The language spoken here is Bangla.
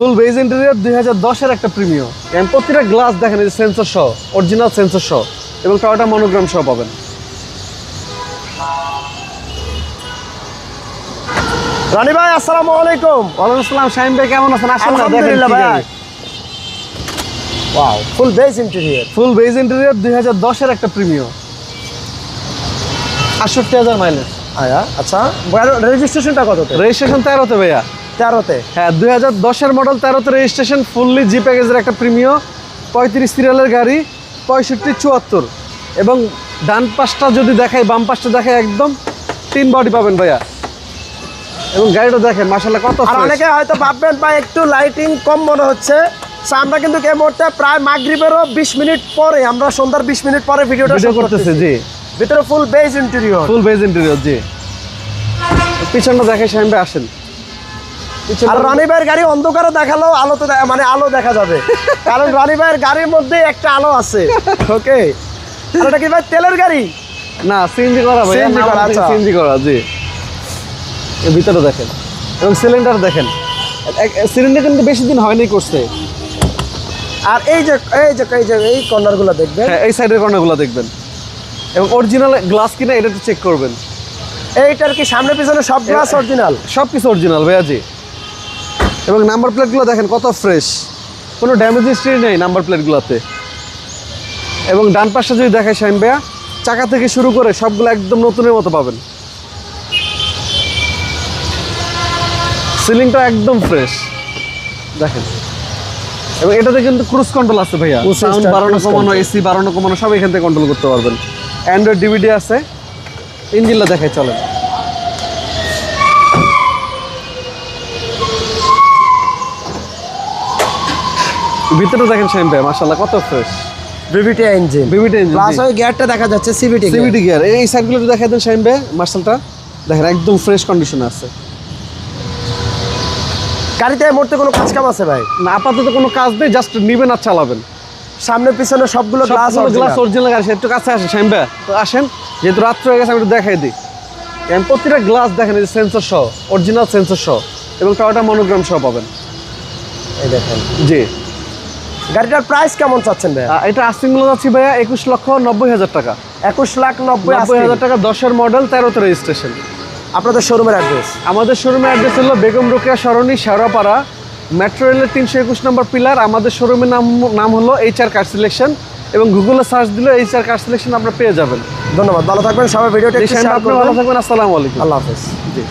ফুল বেজ ইন্টেরিয়র দুই হাজার দশের একটা প্রিমিয়াম এবং প্রতিটা গ্লাস দেখেন এই সেন্সর সহ অরিজিনাল সেন্সর সহ এবং টয়টা মনোগ্রাম সহ পাবেন। রানি ভাই আসসালামু আলাইকুম। ওয়ালাইকুম আসসালাম শাহিম ভাই কেমন আছেন? আসেন না দেখেন ভাই। Wow full beige interior full beige interior দুই হাজার দশের একটা প্রিমিয়াম আটষট্টি হাজার মাইলেজ আয়া আচ্ছা রেজিস্ট্রেশনটা কততে? রেজিস্ট্রেশন তেরোতে ভাইয়া। তেরোতে। হ্যাঁ দুই হাজার দশের মডেল তেরোতে রেজিস্ট্রেশন ফুললি জি প্যাকেজের একটা প্রিমিয়াম পঁয়ত্রিশ সিরিয়ালের গাড়ি পঁয়ষট্টি চুয়াত্তর। এবং ডান পাশটা যদি দেখাই বাম পাশটা দেখাই একদম তিন বডি পাবেন ভাইয়া। এবং গাড়িটা দেখেন মাসাল্লাহ কত আর অনেকে হয়তো ভাববেন ভাই একটু লাইটিং কম মনে হচ্ছে। আমরা কিন্তু এই মুহূর্তে প্রায় মাগরিবেরও বিশ মিনিট পরে আমরা সন্ধ্যার বিশ মিনিট পরে ভিডিওটা ভিডিও করতেছি জি। ভিতরে full base interior full base interior জি। পিছনটা দেখে ভাই আসেন। আর রানি ভাইয়ের গাড়ি অন্ধকারে দেখালেও আলো তো মানে আলো দেখা যাবে। কারণ রানি ভাইয়ের গাড়ির মধ্যে একটা আলো আছে। ওকে আর এটা কি ভাই তেলের গাড়ি? না সিএনজি করা ভাই CNG করা, আচ্ছা। সিএনজি করা জি। ভিতরে দেখেন। এবং সিলিন্ডার দেখেন। সিলিন্ডার কিন্তু বেশি দিন হয়নি করছে আর এই যে এই যে এই যে এই কর্নারগুলো দেখবেন। হ্যাঁ এই সাইডের কর্নারগুলো দেখবেন। এবং অরিজিনাল গ্লাস কিনা এটা একটু চেক করবেন। এইটার কি সামনে পিছনে সব গ্লাস অরিজিনাল সব কিছু অরিজিনাল ভাইয়া জি। এবং নাম্বার প্লেটগুলো দেখেন কত ফ্রেশ। কোনো ড্যামেজ হিস্ট্রি নেই নাম্বার প্লেটগুলোতে। এবং ডান পাশে যদি দেখায় শাইন ভাইয়া চাকা থেকে শুরু করে সবগুলো একদম নতুনের মতো পাবেন। সিলিংটা একদম ফ্রেশ। দেখেন। এবং এটাতে কিন্তু ক্রুজ কন্ট্রোল আছে ভাইয়া। সাউন্ড বাড়ানো কমানো এসি বাড়ানো কমানো সব এখান থেকে কন্ট্রোল করতে পারবেন। অ্যান্ড্রয়েড ডিভিডি আছে। ইঞ্জিনটা দেখায় চলেন। ভিতরে দেখেন শাইন ভাই মাশাআল্লাহ কত fresh VVT engine VVT engine plus ওই গিয়ারটা দেখা যাচ্ছে সিবিটি সিভিটি গিয়ার এই সাইডগুলো দেখাই দেন শাইন ভাই মার্শালটা দেখেন একদম ফ্রেশ কন্ডিশনে আছে। গাড়িতে এই মুহূর্তে কোনো কাজ কাম আছে ভাই? না আপাতত কোনো কাজ নেই জাস্ট নিবেন আর চালাবেন। সামনে পিছনে সবগুলো গ্লাস গ্লাস অরিজিনাল গাড়ি একটু কাছে আসেন শাইন ভাই তো আসেন যেহেতু রাত্র হয়ে গেছে আমি একটু দেখাই দিই। প্রতিটা গ্লাস দেখেন এই সেন্সর সহ অরিজিনাল সেন্সর সহ এবং টয়টা মনোগ্রাম সহ পাবেন। এই দেখেন। জি। গাড়িটার প্রাইস কেমন চাচ্ছেন ভাইয়া? এটা আস্তিং মূল্য যাচ্ছি ভাইয়া একুশ লক্ষ নব্বই হাজার টাকা। একুশ লাখ নব্বই হাজার টাকা দশের মডেল তেরোতে রেজিস্ট্রেশন আপনাদের শোরুমের অ্যাড্রেস আমাদের শোরুমের অ্যাড্রেস হলো বেগম রোকেয়া সরণি শেওড়াপাড়া। মেট্রো রেলের তিনশো একুশ নম্বর পিলার আমাদের শোরুমের নাম নাম হলো এইচ আর কার সিলেকশন এবং গুগলে সার্চ দিলে এইচ আর কার সিলেকশন আপনারা পেয়ে যাবেন। ধন্যবাদ ভালো থাকবেন সবাই ভিডিওটা আপনি ভালো থাকবেন আসসালামু আলাইকুম। আল্লাহ হাফেজ। জি।